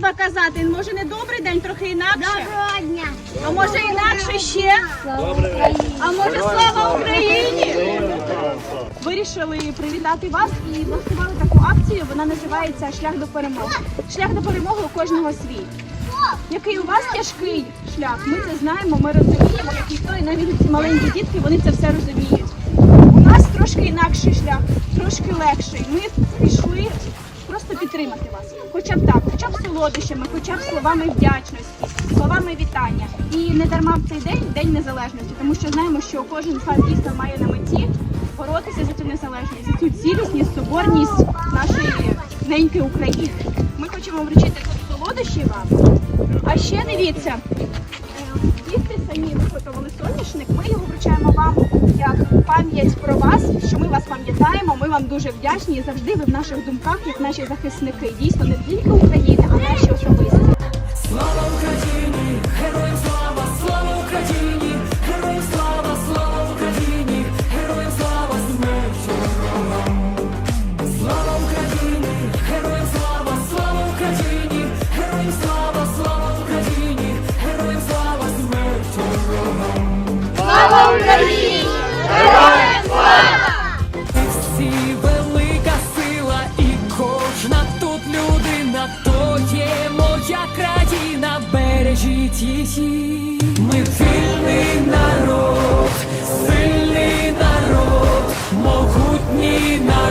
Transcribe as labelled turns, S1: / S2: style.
S1: привітати? Може не добрий день, трохи інакше? Доброго
S2: дня.
S1: А може інакше ще? А може слава Україні? Вирішили привітати вас і влаштували таку акцію. Вона називається Шлях до перемоги. Шлях до перемоги у кожного свій. Який у вас тяжкий шлях? Ми це знаємо, ми розуміємо, як ніхто, і навіть ці маленькі дітки вони це все розуміють. У нас трошки інакший шлях, трошки легший. Ми підтримати вас. Хоча б так, хоча б солодощами, хоча б словами вдячності, словами вітання. І не дарма в цей день день незалежності, тому що знаємо, що кожен вас дійсно має на меті боротися за цю незалежність, за цю цілісність, соборність нашої неньки України. Ми хочемо вручити тут солодощі вам. А ще дивіться, діти самі виготовили соняшник. Ми його вручаємо вам як пам'ять про вас, що ми вас пам'ятаємо. Ми вам дуже вдячні і завжди ви в наших думках, як наші захисники. Дійсно, не тільки України, а наші особисті.
S3: Слава Україні! Героям слава! Слава Україні! Тут людина, то є моя країна, бережіть її. Ми сильний народ, сильний народ, могутній народ.